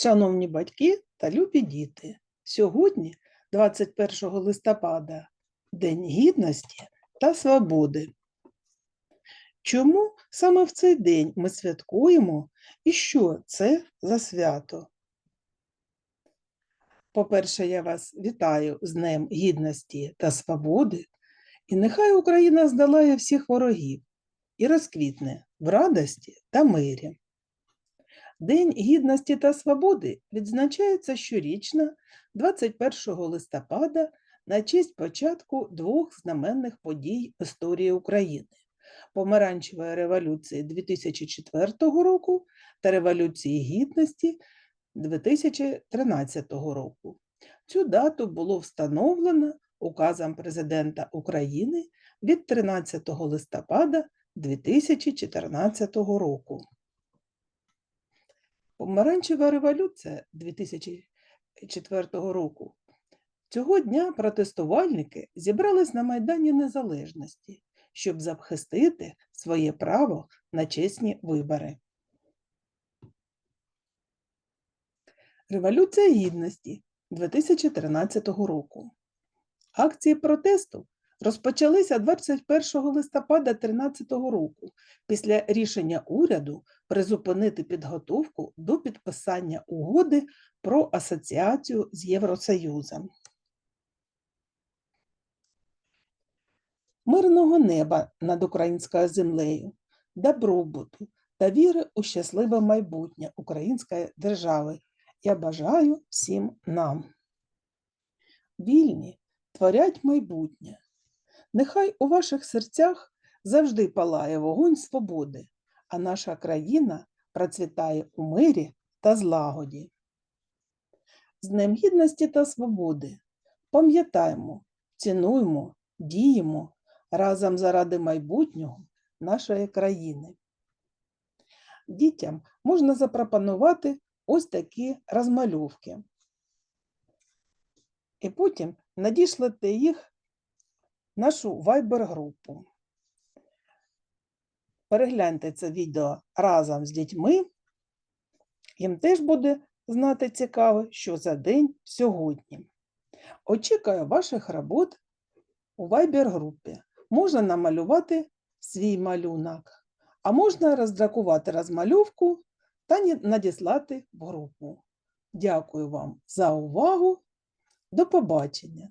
Шановні батьки та любі діти, сьогодні, 21 листопада, День Гідності та Свободи. Чому саме в цей день ми святкуємо і що це за свято? По-перше, я вас вітаю з Днем Гідності та Свободи, і нехай Україна здолає всіх ворогів і розквітне в радості та мирі. День Гідності та Свободи відзначається щорічно 21 листопада на честь початку двох знаменних подій історії України Помаранчевої революції 2004 року та Революції Гідності 2013 року. Цю дату було встановлено указом президента України від 13 листопада 2014 року. Помаранчева революція 2004 року. Цього дня протестувальники зібрались на Майдані Незалежності, щоб захистити своє право на чесні вибори. Революція Гідності 2013 року. Акції протесту розпочалися 21 листопада 2013 року після рішення уряду призупинити підготовку до підписання угоди про асоціацію з Євросоюзом. Мирного неба над українською землею, добробуту та віри у щасливе майбутнє української держави я бажаю всім нам. Вільні творять майбутнє. Нехай у ваших серцях завжди палає вогонь свободи, а наша країна процвітає у мирі та злагоді. З Днем Гідності та Свободи пам'ятаємо, цінуємо, діємо разом заради майбутнього нашої країни. Дітям можна запропонувати ось такі розмальовки. І потім надішлете їх нашу Viber-групу. Перегляньте це відео разом з дітьми. Їм теж буде знати цікаво, що за день сьогодні. Очікую ваших робот у Viber-групі. Можна намалювати свій малюнок, а можна роздракувати розмальовку та надіслати в групу. Дякую вам за увагу. До побачення!